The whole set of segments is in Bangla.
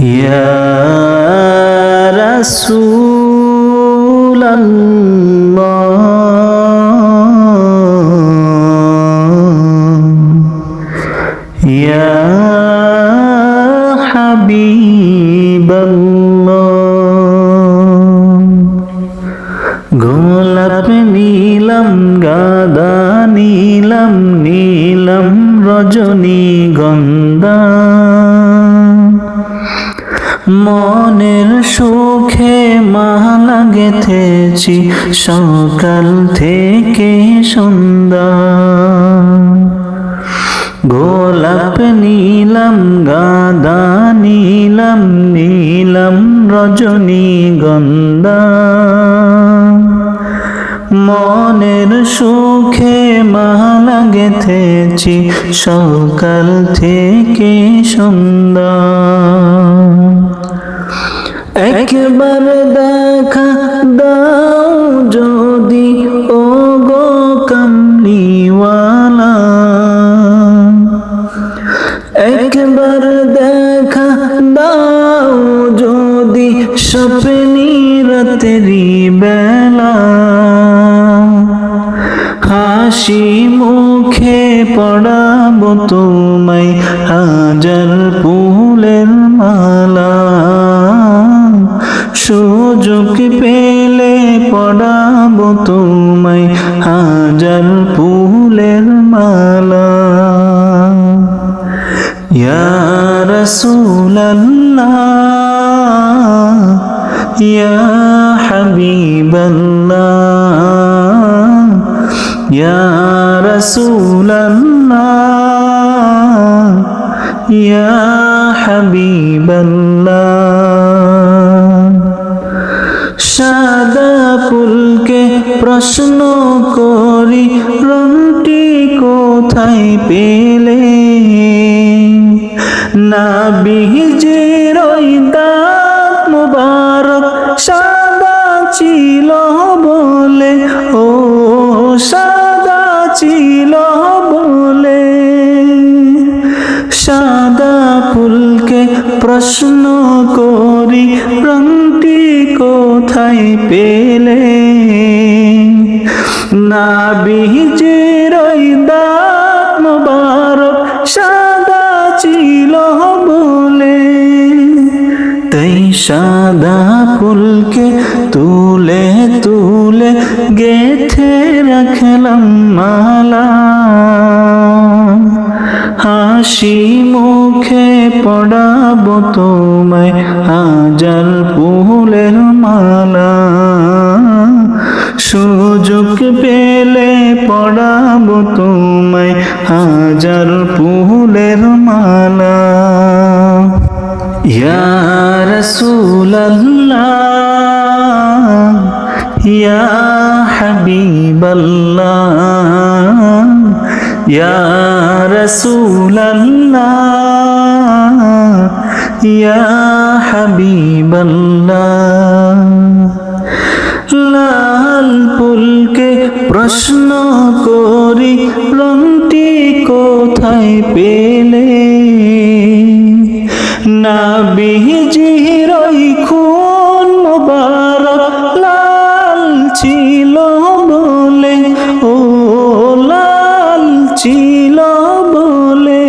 يا رسول الله يا حبيب الله গোলাপ নীলম গাদা নীলম নীলম রজনী গন্ধা মনের সুখে মালা গেথেছি সকাল থেকে সন্ধ্যা। গোলাপ নীলম, গাদা নীলম নীলম রজনী গন্ধা। মনের সুখে মালা গেথেছি সকাল থেকে সন্ধ্যা। একবার দেখা দাও যদি ও গো কামলিওয়ালা। একবার দেখা দাও যদি, স্বপ্নি রাতেরি বেলা। হাসি মুখে পড়াবো তোমায় তোমায় হাজার ফুলের মালা। ইয়া রাসূলাল্লাহ ইয়া হাবিবাল্লাহ ইয়া রাসূলাল্লাহ ইয়া হাবিবাল্লাহ। সাদা ফুলকে প্রশ্ন করি, রংটি কোথায় পেলে? না বীজের দাঁত মুবারক সাদা ছিল বলে, ও সাদা ছিল বলে। সাদা ফুলকে প্রশ্ন করি, রংটি কোথায় পেলে? না বীজের ওই দাঁত মুবারক সাদা ছিল বলে। তাই সাদা ফুলকে তুলে তুলে গেথে রাখলাম মালা। হাসি মুখে পড়াবো তোমায় হাজার ফুলের মালা। সুযোগ পেলে পড়াবো তোমায় হাজার ফুলের মালা। ইয়া রাসূলাল্লাহ, ইয়া হাবিবাল্লাহ, ইয়া রাসূলাল্লাহ, ইয়া হাবিবাল্লাহ। প্রশ্ন করি রংটি কোথায় পেলে? না বীজির ওই খুন মোবারক লাল ছিল বলে, ও লাল ছিল বলে।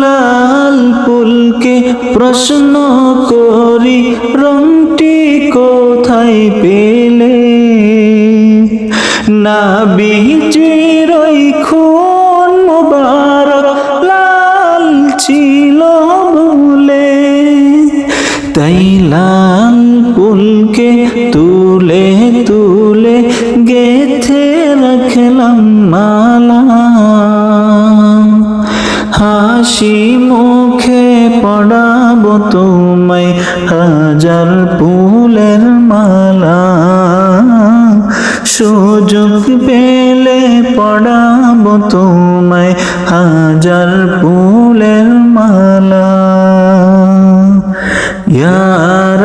লাল ফুলকে প্রশ্ন করি রংটি কোথায় তাই লাল ফুলকে তুলে তুলে গেথে রাখলাম মালা। হাসি মুখে পড়াবো তোমায় হাজার ফুলের মালা। সুযোগ পেলে পড়াবো তোমায় হাজার ফুলের